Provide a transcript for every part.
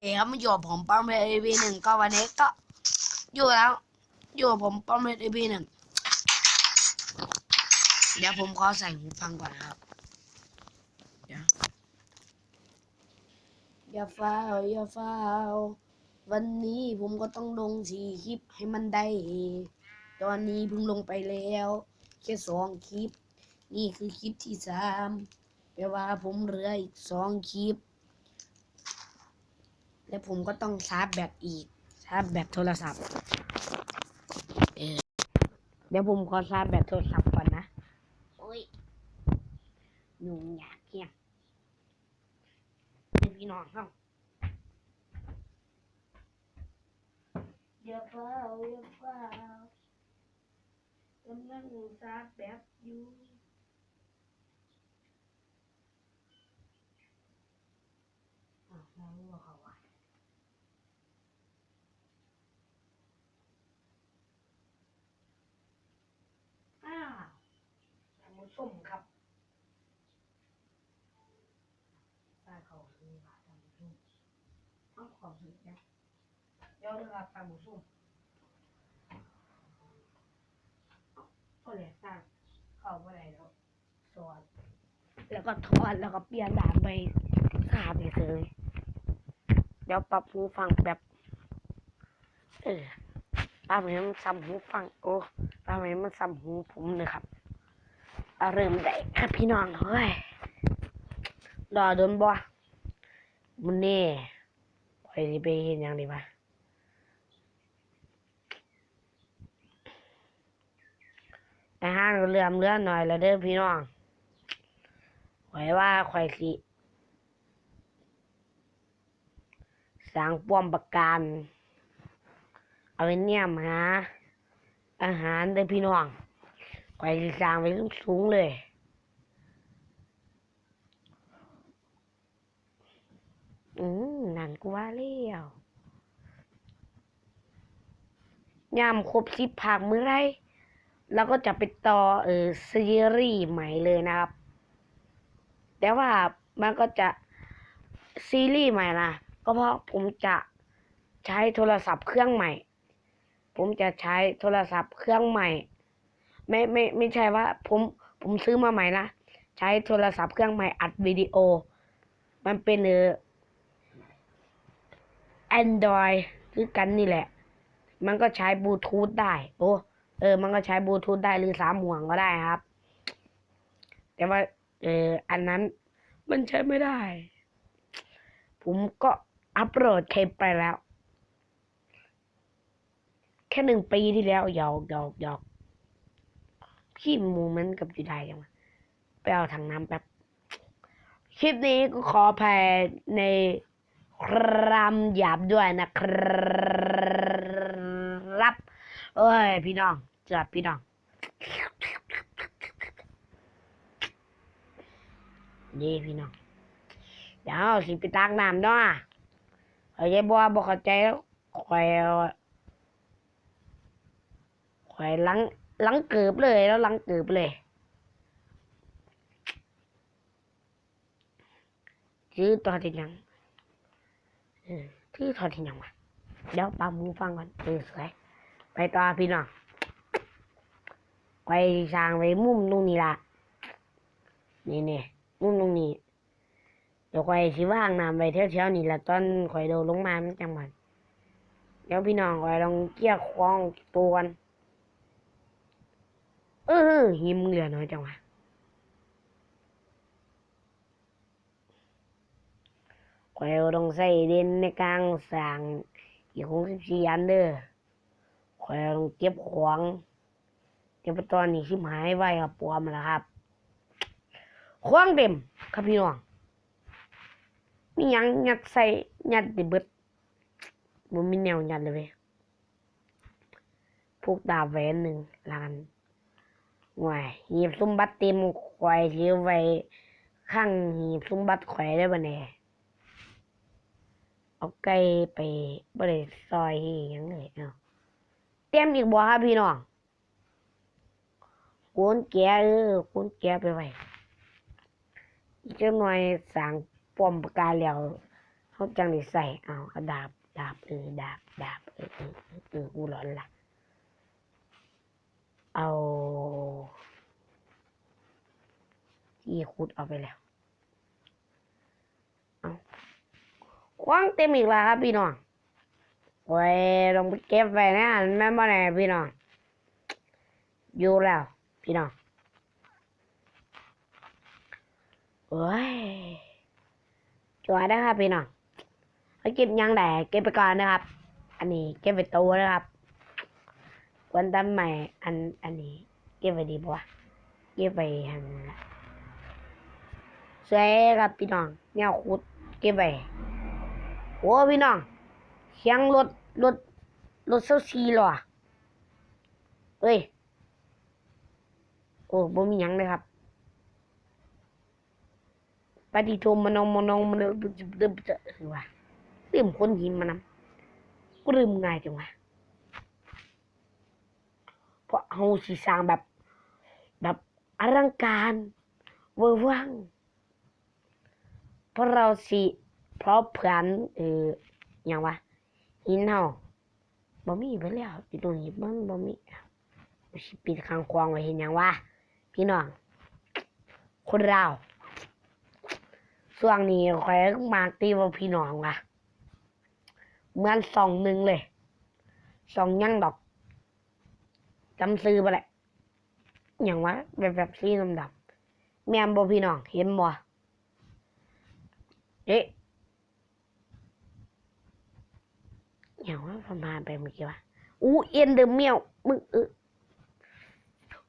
เอ๋ครับมาอยู่ผมป้อมเพชรเอพีหนึ่งก็วันนี้ก็อยู่แล้ว อยู่ผมป้อมเพชรเอพีหนึ่งเดี๋ยวผมขอใส่หูฟังก่อนนะครับ เดี๋ยวอย่าฟ้าวอย่าฟ้าววันนี้ผมก็ต้องลงสี่คลิปให้มันได้ ตอนนี้เพิ่งลงไปแล้ว แค่สองคลิป นี่คือคลิปที่สามแปลว่าผมเหลืออีกสองคลิป และผมก็ต้องชาร์จแบตอีกชาร์จแบตโทรศัพท์เออเดี๋ยวผมขอชาร์จแบตโทรศัพท์ก่อนนะโอ้ยยุ่งยากเพียงเป็นพี่น้องเข้าอย่าเฝ้าอย่าเฝ้ากำลังชาร์จแบตอยู่อ้าวแล้วรู้ว่าเขาว่า อ้าว ต้มครับตาเขาดีว่าท่านผู้ชมเอาขอบคุณนะเดี๋ยวนะครับท่านผู้มก็เลยตั้งเข้าไปไหนแล้วสอนแล้วก็ทอดแล้วก็เปลี่ยนด่านไปขาดเลยเดี๋ยวปรับหูฟังแบบเออปรับให้มันซ้ำหูฟังโอ้ปรับให้มันซ้ำหูผมเลยครับ เอาริ่มได้ครับพี่น้องเฮ้ยรอโดนบ่มันนี่ไปสิไปเห็นยังดีวะอาหารเรือมเรือหน่อยแล้วเด้อพี่น้องไว้ว่าข่อยสิสร้างป้อมประการเอาไว้เนี่ยมหาอาหารเด้อพี่น้อง ข่อยสิสร้างไว้สูงๆเลยอืมนั่นกูว่าแล้วยามครบสิบภาคเมื่อไรเราก็จะไปต่อเออซีรีส์ใหม่เลยนะครับ แต่ว่ามันก็จะซีรีส์ใหม่นะก็เพราะผมจะใช้โทรศัพท์เครื่องใหม่ ผมจะใช้โทรศัพท์เครื่องใหม่ ไม่ไม่ไม่ใช่ว่า ผมผมซื้อมาใหม่นะ ใช้โทรศัพท์เครื่องใหม่อัดวิดีโอ มันเป็นเออ Android คือกันนี่แหละ มันก็ใช้บลูทูธได้ โอ้เออ มันก็ใช้บลูทูธได้หรือสามห่วงก็ได้ครับ แต่ว่า เออ อันนั้นมันใช้ไม่ได้ ผมก็อัปโหลดคปไปแล้ว แค่หนึ่งปีที่แล้วหยอกหยอกหยอก พี่หมูมันกับอยู่ได้ยังวะไปเอาถังน้ำแป๊บ คลิปนี้ก็ขอแผ่ในครำหยาบด้วยนะครับ เอ้ย พี่น้องจัดพี่น้อง นี่พี่น้อง เดี๋ยวสิไปตักน้ำด้วยเฮ้ยบัวบอกเข้าใจแล้วคอยคอยหลัง หลังเกือบเลยแล้วหลังเกือบเลยชื่อตัวที่ยังชื่อตัวที่ยังวะเดี๋ยวปามูฟังก่อนเออสวยไปต่อพี่น้องไปสร้างไว้มุมตรงนี้ละนี่นี่มุมตรงนี้เดี๋ยวข่อยสิว่างน้ำไปเที่ยวๆนี่แหละตอนข่อยโดนลงมามันจังหวัดเดี๋ยวพี่น้องข่อยลองเกี่ยควองตัวกัน เออหิมเหลือน้อยจังหวะข่อยต้องใส่เด่นในกลางสางอีกหกสิบสี่อันเด้อข่อยต้องเก็บของเก็บตอนนี้ชิมหายไว้กับปวมแล้วครับควางเต็มครับพี่น้องมียังยัดใส่ยัดไดิเบิดมันมีแนวยัดเลยเว้ยพวกดาบแหวนหนึ่งลานหน่ วยหีบสมบัติเต็มควายเลี้ยวไว้ข้างหีบสมบัติควายได้บ่แน่เอาไก่ไปบ่ได้ซอยอียังเลยเอาเตรียมอีกบ่ครับพี่น้องกุนแกเออกุนแกไปไว้อีกจักหน่อยสั่งป้อมปากกาแล้วเขาจังได้ใส่เอาเอาดาบดาบเออดาบดาบเออเออเออเออกูร้อนละ เอาที่ขุดเอาไปแล้ว เอาคว้างเต็มอีกแล้วครับพี่น้องโอ้ยลงไปเก็บไว้นะแม่นบ่แน่พี่น้อง อยู่แล้ว พี่น้องโอ้ยจวดนะครับพี่น้องเอาเก็บยังไงเก็บไปก่อนนะครับ อันนี้เก็บไปตัวนะครับ วันตั้มใหม่อันอันนี้ เก็บไปดีปะวะเก็บไปหันละสวยครับพี่น้องแนวขุดเก็บไปโอ้พี่น้องเสียงรถรถรถเซลซีหรอเอ้ยโอ้บ่มีหยังเลยครับปฏิโทมานองมานองมันเดือบเดือบคือว่าลืมคนหิมมานำกูลืมง่ายจังวะ เพราะเฮาสิสร้างแบบ แบบอลังการเวอร์วังเพราะเราสิเพราะเพื่อนเออหยังวะหินเฮาบ่มีไปแล้วอยู่ตรงนี้มันบ่มีสิปิดข้างควางไว้เห็นหยังวะพี่น้องคนเราช่วงนี้คอยมาตีว่าพี่น้องว่ะเหมือนสองหนึ่งเลยสองยังดอก จำซื้อไปแหละอย่างวะแบบแบบซีดำดำแม่นบ่พี่น้องเห็นบ่เอ๊ะอย่างว่าประมาณไปเมื่อกี้วะอู้เอ็นเดอร์เมียวมึงเออ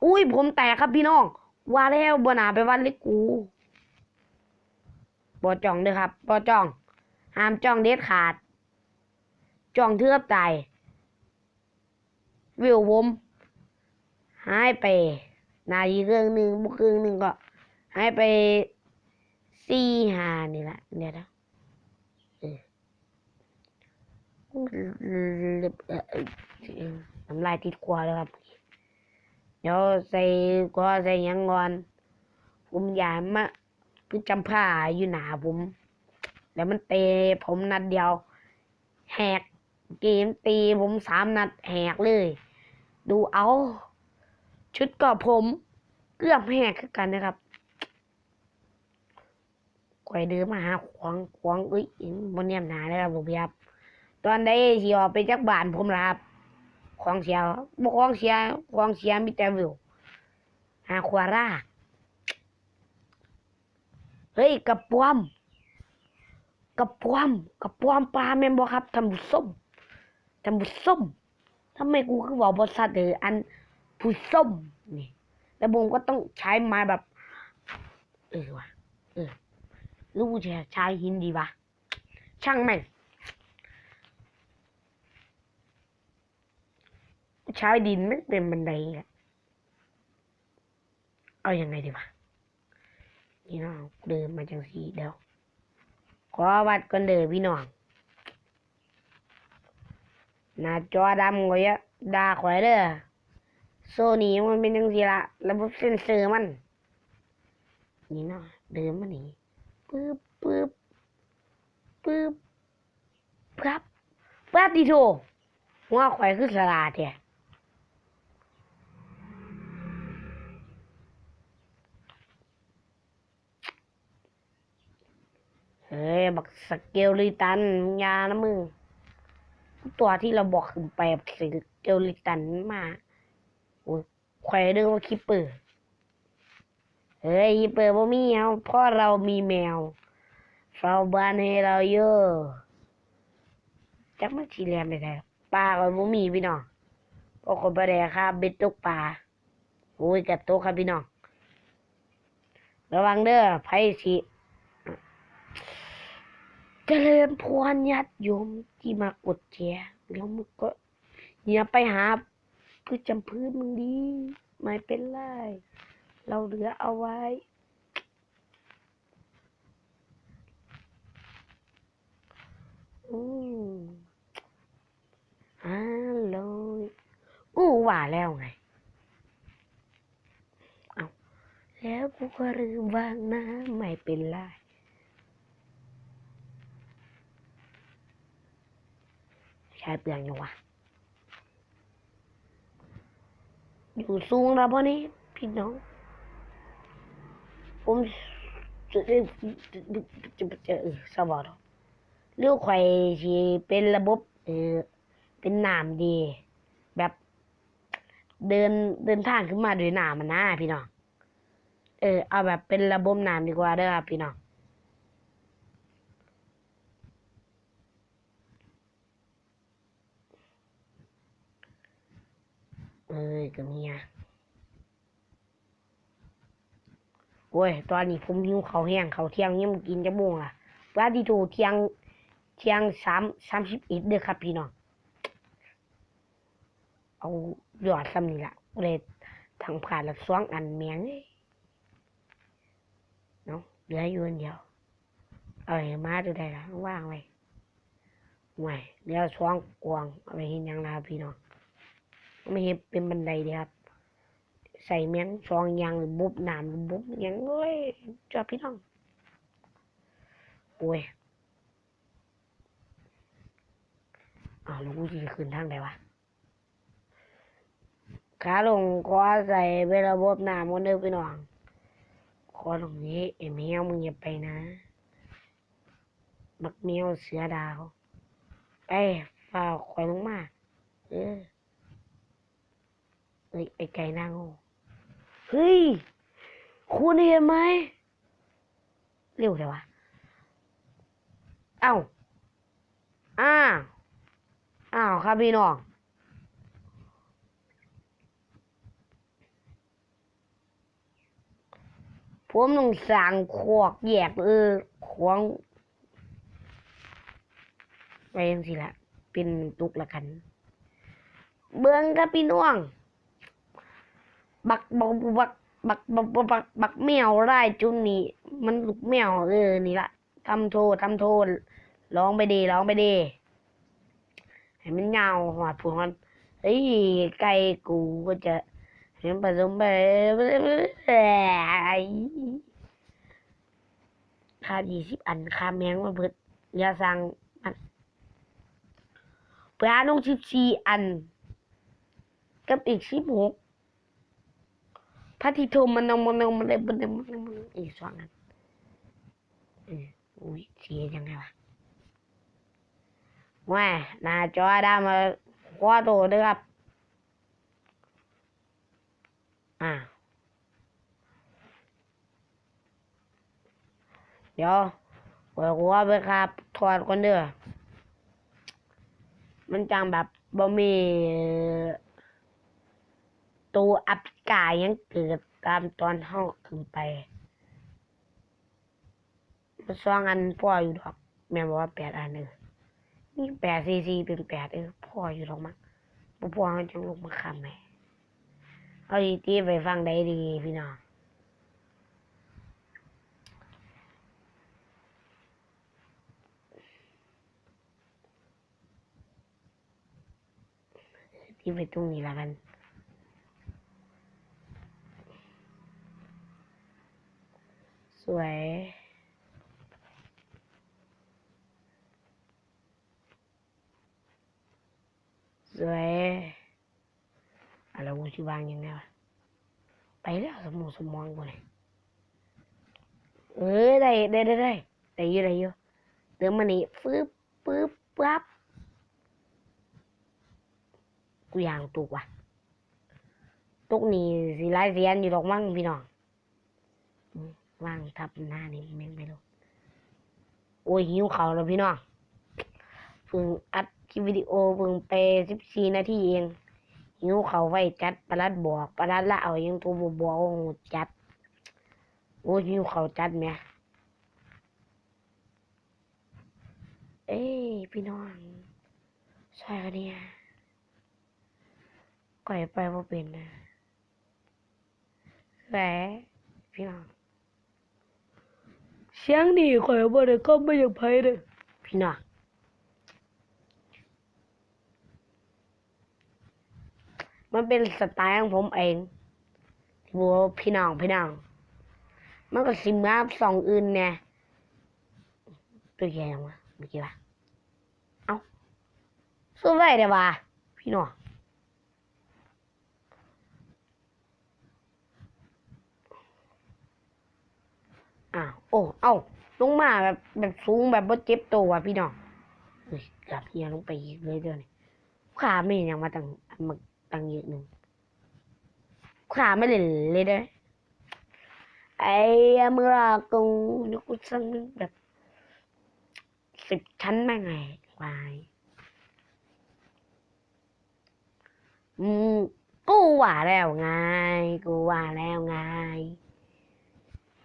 อุ้ยผมแตกครับพี่น้อง ว่าแล้วบนาไปวันเล็กกูบอจ้องเด้อครับบอจ้อง ห้ามจ้องเด็ดขาดจ้องเทือบตายวิวผม หายไป นาทีเครื่องหนึ่งบุครึ่งหนึ่งก็หายไปสี่หานี่แหละเดี๋ยวนะน้ำลายติดคอเลยครับ เดี๋ยวใส่ก็ใส่ยังก่อน ผมอยากมาคือจำผ้าอยู่หนาผม แล้วมันเตะผมนัดเดียว แหกเกมตีผมสามนัดแหกเลย ดูเอา ชุดก็ผม เกือบแหกกันนะครับก่อยเดินมาหาขวางขวางเอ้ยบนเนียมหนาเลยครับผมครับ ตอนได้ที่ออกไปจากบ้านผมละครับของเสียบ่ของเสียของเสียมีแต่วิวหาควาร่าเฮ้ยกระปวมกระปวมกระปวมปลาแม่นบ่ครับทำบุญส้มทำบุญส้มทำไมกูคือบอกบริษัทเอออัน ผู้ส้มนี่ แล้วผมก็ต้องใช้ไม้แบบ เออวะเออหรู้จะใช้หินดีวะช่างแม่งใช้ดินไม่เป็นบันไดอะเอาอยัางไงดีวะนี่น้องเดินมาจังสีเดียวขอวัดกันเด้อพี่น้องหน้าจอดำก็เยอะด่าข่อยเด้อ โซนี่มันเป็นจังสีละระบบเซ็นเซอร์มัน นี่เนาะเดินมานี่ปึ๊บปึ๊บปึ๊บครับปาติโทหัวข่อยคือสลาดแท้เฮ้ย บักสเกลลิตันมึงอยานะมึง ตัวที่เราบอกขึ้นไปแบบสเกลลิตันมาโอ้ยแขวเรื่องว่าคิปเปอร์เฮ้ยคิปเปอร์บ่มีเอาพราะเรามีแมวเฝ้าบ้านให้เราเยอะจักมันชีเรียนไปแล้ปลาก็บ่มีพี่น้องพราะคนบ่ได้ครับเบ็ดตกปลาโอ้ยกัดโตะครับพี่น้องระวังเด้อไผสิเจริญพรญาติโยมที่มากดแชร์แล้วมึงก็อย่าไปหา พืชจำพืชมึงดีไม่เป็นไร เราเหลือเอาไว้ อืมอ่าเลยกูว่าแล้วไง เอาแล้วกูก็ลืมวางนะไม่เป็นไรใช้เปลืองอยู่วะ อยู่สูงแล้วพอนี้พี่น้อง ผมจะจะจะจะเออสบายเรื่องไข่ที่เป็นระบบเออเป็นน้ำดี แบบ เดินเดินทางขึ้นมาด้วยน้ำมันนะพี่น้อง เออเอาแบบเป็นระบบน้ำดีกว่าเด้อครับพี่น้อง อ้ยก็มีอะโอ้ย ตอนนี้ผมหิวข้าวแห้งข้าวเที่ยงยังกินจะม่วงอะปลาดีโทเที่ยงเที่ยงสามสามสิบเอ็ดเด้อครับพี่น้อง เอาหยอดซ้ำนี่ละเลยทางผ่านละสองอันเมียงเอ้ยเนาะเหลืออยู่อันเดียว เอาไว้มาดูได้ละว่างไว้ไว้เหลือสองกวางเอาไปเห็นยังนะพี่น้อง ไม่เห็นเป็นบันไดเดียครับ ใส่เมียงซองยางหรือบุบหนามบุบยังเอ้ยจอพี่น้องโอ้ยอาล้วกูจะขึ้นทางไหนวะขาลงคอใส่เวลาบบหนามกันเด้อพี่น้องคอตรงนี้ไอ้แมวมึงอย่าไปนะ บักแมวเสือดาว ไปฝ่าคอยลงมา เออ้ยไอ้ไก่หน้าโง่เฮ้ย คุณเห็นไหมเร็วเลยวะเอ้าอ้าวอ้าวครับพี่น้องผมต้องสั่งขวกแยกเออขวางไปยังสิละเป็นตุกละกัน เบิ้งครับพี่น้อง บักบักบักบักบักบักบักแมวไร่จุนนี่ มันลูกแมวเออนี่ละทำโทษทำโทษร้องไปดีร้องไปดีเห็นมันเงาหัวผวมันเฮ้ยไก่กูก็จะเห็นผสมไปค่ายี่สิบอันค่าแมงมาเบิดยาสั่งมันเปลาลงสิบสี่อัน กับอีกสิบหก Patito menang menang menang menang menang menang Ih, sangat. Eh, ui, sia chẳng ai bà. Ngoài, là cho đã mà qua tổ được gặp. À. Yo, của qua với gặp thoát con đường. Mình chẳng bạp bò mì... ตัวด้วยครับอ่าเดี๋ยวเปิดหัวไปครับกายยังเกิดตามตอนห้องขึ้นไปมันสองอันพ่ออยู่ดอก แม่บอกว่าแปดอันเออนี่แปดซีซีเป็นแปดเออพ่ออยู่ดอกมั้งบ่พ่อมันจะลงมาคำไหมเอาดีตีไปฟังได้ดีพี่น้องที่ไปตรงนี้ละกัน duệ duệ alagun ci baa ngi newal bay la sa mo so mo ngone ơi đây đây đây đây. Đây vô đây vô. Tưởng mà này, phướp phướp, pháp. Quyền tụ à. quá tụ này gì lại gì ăn gì đọc măng vì nào ว่างทับหน้านี่แม่งไม่รู้โอ้ยหิวเขาแล้วพี่น้องเพิ่งอัดคลิปวิดีโอเพิ่งไปสิบสี่นาทีเองหิวเขาไว้จัดประลัดบอกประลัดละเอายังตัวบอกว่างูจัด โอ้ยหิวเขาจัดแหมเอ้ยพี่น้องใช่กันเนี่ยก่อยไปว่าเป็นนะแหวพี่น้อง เสียงนี่ข่อยบ่ได้ก็ไม่อยากไปเด้อพี่น้องมันเป็นสไตล์ของผมเองที่บอกว่าพี่น้องพี่น้อง มันก็สิมาสองอื่นแน่ตัวใหญ่ยังวะเมื่อกี้วะเอ้าสู้ไว้เดี๋ยวว่าพี่น้องอ้าว โอ้ เอ้าลงมาแบบแบบสูงแบบบ่เจ็บตัวว่ะพี่น้องเฮ้ยกลับเฮียลงไปอีกเลยเดี๋ยวนี้ขาไม่เห็นยังมาตังมาตังเยอะหนึ่งขาไม่เล่นเลยเด้อไอ้เมื่อกงนกสังแบบสิบชั้นแม่ไงวายอืมกูว่าแล้วไง กูว่าแล้วไง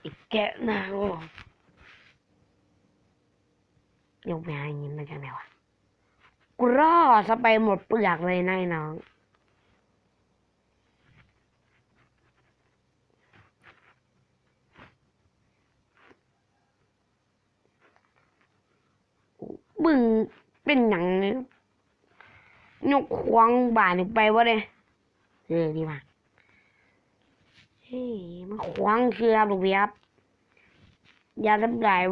อีกแกะนางยกไปหาอย่างนี้มาจากไหนวะกูรอดซะไปหมดเปลือกเลยนายน้องบึงเป็นหนังนี่ยกควงบ่านี่ไปวะเนี่ยเออดีมาก มันควางคือครับลูกเบียบอย่าทำลาย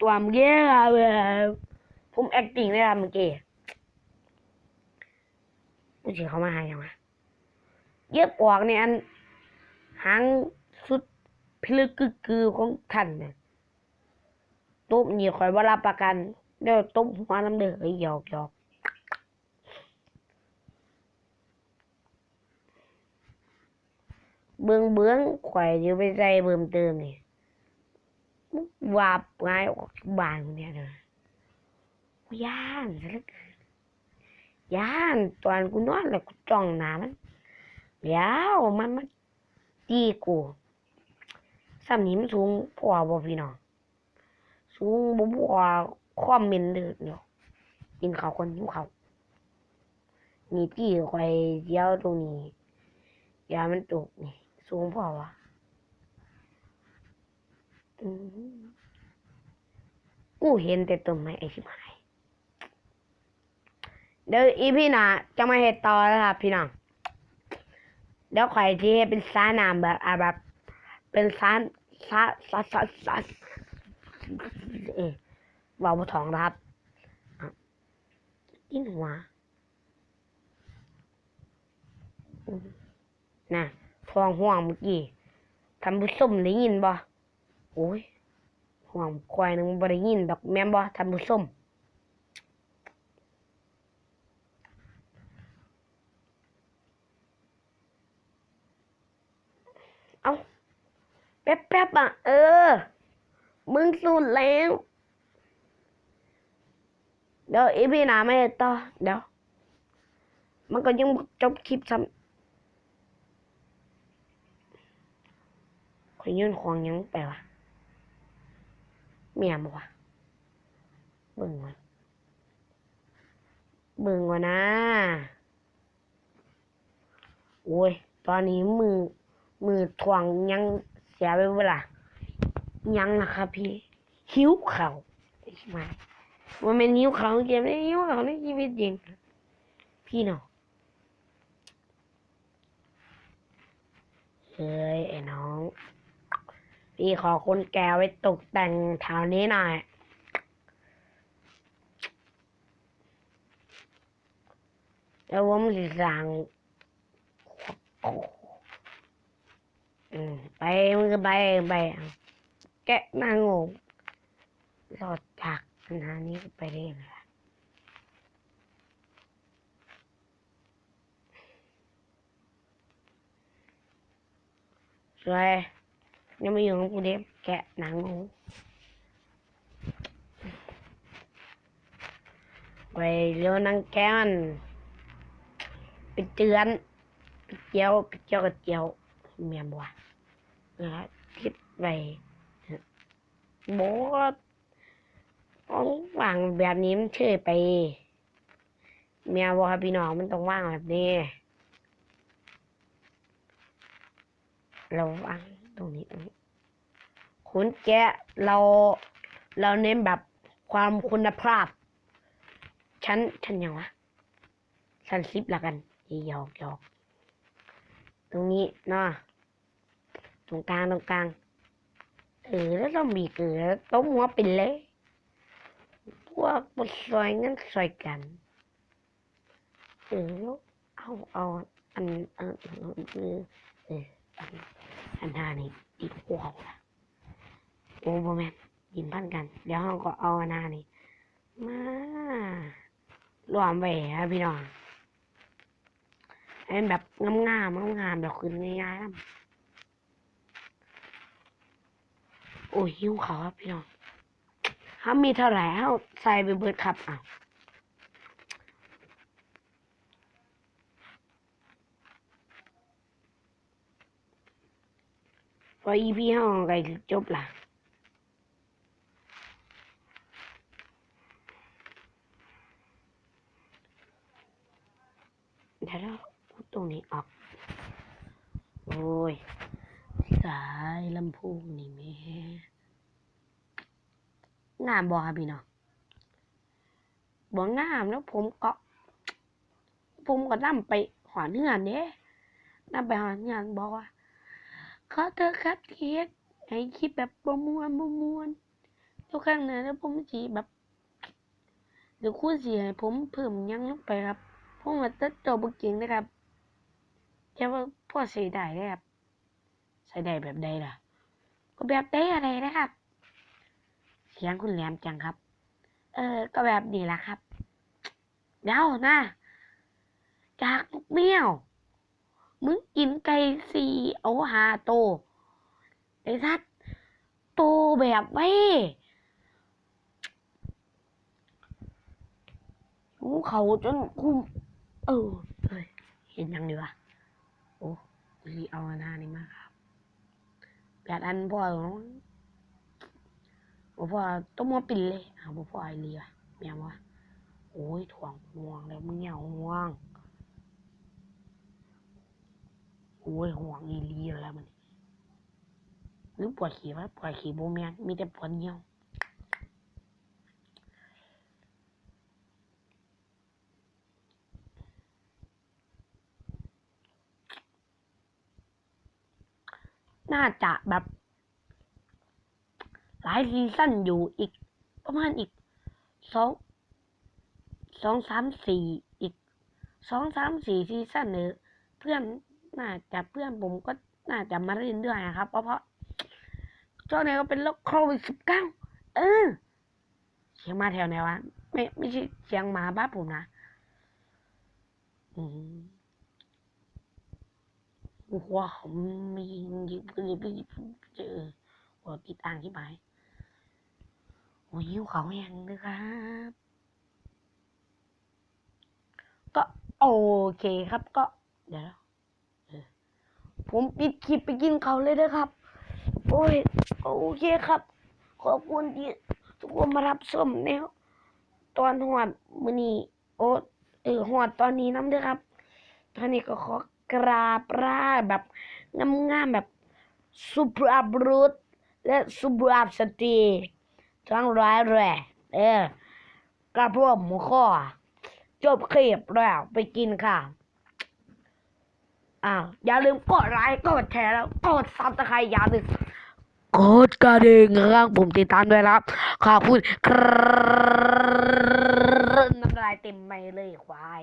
ตัวเมื่อกี้ครับผม acting ได้ครับเมื่อกี้ไม่ใช่เขามาหายังวะเย็บออกเนี่ยอันหางสุดพิลึกกึกกือของท่านเนี่ยตุ๊บหนีคอยว่ารับประกันเดี๋ยวตุ๊บหัวน้ำเดือดหยอกหยอก เบื้องเบื้องข่อยอยู่ไปใส่เบิ่มเติมนี่วาบง่ายออกบานคนเนี่ยเด้อย่านซะเหลือเกินย่านตอนกูนอนแล้วกูจ้องหน้ามันแล้วมันมันตีกูซ้ำนี้มันสูงพอบ่พี่น้องสูงบ่พอความเหม็นเดือดเนาะกินข้าวคนหิวข้าวนี่ที่ข่อยเดียวตรงนี้ยามันตกนี่ สูงพอวะอืมกูเห็นแต่ต้นไม้ไอ้ชิบหาย เดี๋ยวอีพี่น่ะจะมาเห็ดต่อแล้วครับพี่น้อง เดี๋ยวข่อยที่เฮ็ดเป็นสาน้ำแบบอ่าแบบ เป็นสานสาสาสาสาเออเบาบท้องนะครับอะกินหัวน่ะ ทองห่วงเมื่อกี้ทำผู้ชมได้ยินบ่โอ้ยห่วงควายหนึงบ่ได้ยินดอกแม่นบ่ทำผู้ชมเอาแป๊บแป๊บๆอะ เออ มึงสุดแล้วเดี๋ยวอีพีหนาไม่ต่อเดี๋ยว มันก็ยังจบคลิปซ้ำขอ ยยื่นของยังไปวะเมียบอกวะเบิ่งก่อนเบิ่งก่อนนะ โอ้ย ตอนนี้มือ มือทวงยังเสียไปเวลายังนะครับพี่ หิวเขาวไอ้ชิบหายว่าเป็นหิวเขาเกมนี้หิ้วเขาในชีวิตจริง พี่น้องเฮ้ยไอ้น้อง พี่ขอคนแกไว้ตกแต่งแถวนี้หน่อยแล้วผมสิสั่งไปมึงก็ไปไปแกะนางงรอดจากปัญหานี้ไปได้ยังไงสวย ยังไม่อยู่ของกูเด็บแกะหนังงูไปเร็วนังแกมันไปเตือนไปเจียวไปเจียวกับเจียวเมียบัวนะคิดไปบอกว่าต้องวางแบบนี้มันเชื่อไป เมียบอกครับพี่น้องมันต้องว่างแบบนี้เราวาง ตรงนี้ตรงนี้คุณแกะเราเราเน้นแบบความคุณภาพ ชั้นชั้นยังวะชั้นซิปละกันหยอกหยอกตรงนี้เนาะตรงกลางตรงกลางเออแล้วต้องบีเกลือต้มหัวเป็นเลยพวกบดซอยงั้นซอยกันเออเอาเอาอันเออเออเออ อันอันหน้านี่ติดหัวเขาละโอ้บ่แมนยินพันกัน เดี๋ยวเราก็เอาอันหน้านี่มารวมไว้ครับพี่น้องให้มันแบบงามๆงามๆแบบขึ้นง่ายๆนะโอ้ยหิวเขาครับพี่น้องถ้ามีเท่าไหร่เอาใส่ไปเบิดครับอ้าว พออีพีห้องไก่จบละเดี๋ยวเราพูตรงนี้ออก โอ้ย สายลำพงนี่แม่งามบอครับพี่น้องบ่งามแล้วผมก็ผมก็นั่ไปหอเนื้อนเด้นั่ไปหอเนื้อนบอกว่า ขอเธอครับเทียดให้คิดแบบประมวลประมวลทุกครั้งนะแล้วผมสีแบบเดี๋ยวคุณสีให้ผมเพิ่มยังลงไปครับผมว่าตัดต่อบุกเก่งนะครับแต่ว่าพ่อใส่ได้เลยครับใส่ได้แบบใดล่ะ ก็แบบได้อะไรนะครับ เสียงคุณแหลมจังครับ เออ ก็แบบนี้แหละครับ เดี๋ยวนะ จากลูกเมี่ยว มึงกินไก่สี่เอาหาโตไอ้สัตว์โตแบบไว้หูเขาจนคุ้มเออเฮ้ยเห็นยังดีวะโอ้รีเอาอันหน้านี่มาครับแบบอันพ่อของบ่พ่อต้องมาปิ่นเลยอ้าวบ่พ่อไอเรียแม่งวะโอ้ยถ่วงห่วงแล้วมึงเหงาห่วง โอ้ยห่วงอีลีแล้วมันหรือปวดขี้วะปวดขี้โบแมนมีแต่ปวดเหี่ยวน่าจะแบบ หลายซีซั่นอยู่อีก ประมาณอีกสองสองสามสี่อีกสองสามสี่ซีซั่นเนอเพื่อน น่าจะเพื่อนผมก็น่าจะมาเล่นด้วยนะครับ เพราะเพราะช่วงนี้ก็เป็นโรคโควิดสิบเก้าเออเสียงมาแถวไหนวะไม่ไม่ใช่เสียงมาบ้านผมนะอืมว้าวมียิบยิบยิบเจอหัวติดอ่างที่ไหนโอ้ยหิวเขาแห้งเลยครับก็โอเคครับก็เดี๋ยว ผมปิดคลิปไปกินเขาเลยนะครับ โอ้ยโอเคครับ ขอบคุณที่ทุกคนมารับชมในตอนหอดมือนี้โอ้เออหอดตอนนี้น้ำเด้อครับตอนนี้ก็ขอกราบลาแบบงามๆแบบสุภาพบุรุษและสุภาพสตรีทั้งร้ายแรงเออกระพวกหมูข้อจบคลิปแล้วไปกินค่ะ อ้าวอย่าลืมกดไลค์กดแชร์แล้วกดซับสไครต์อย่าลืมกดกระดิ่งข้างผมติดตามด้วยนะครับขอบคุณครับน้ำลายเต็มไปเลยควาย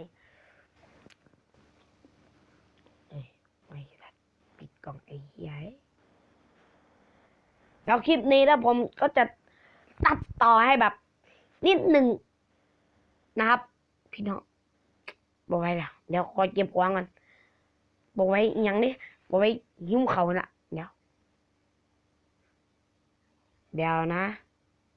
เอ้ไม่ได้ปิดกล่องไอ้เหี้ยแล้วคลิปนี้แล้วผมก็จะตัดต่อให้แบบ นิดหนึ่งนะครับ พี่น้องบอกไว้แล้วเดี๋ยวคอยเก็บกวางกัน บอกไว้อหย่างนี้บอกไว้ยิ้มเขาน่ะเดี๋ยว เดี๋ยวนะ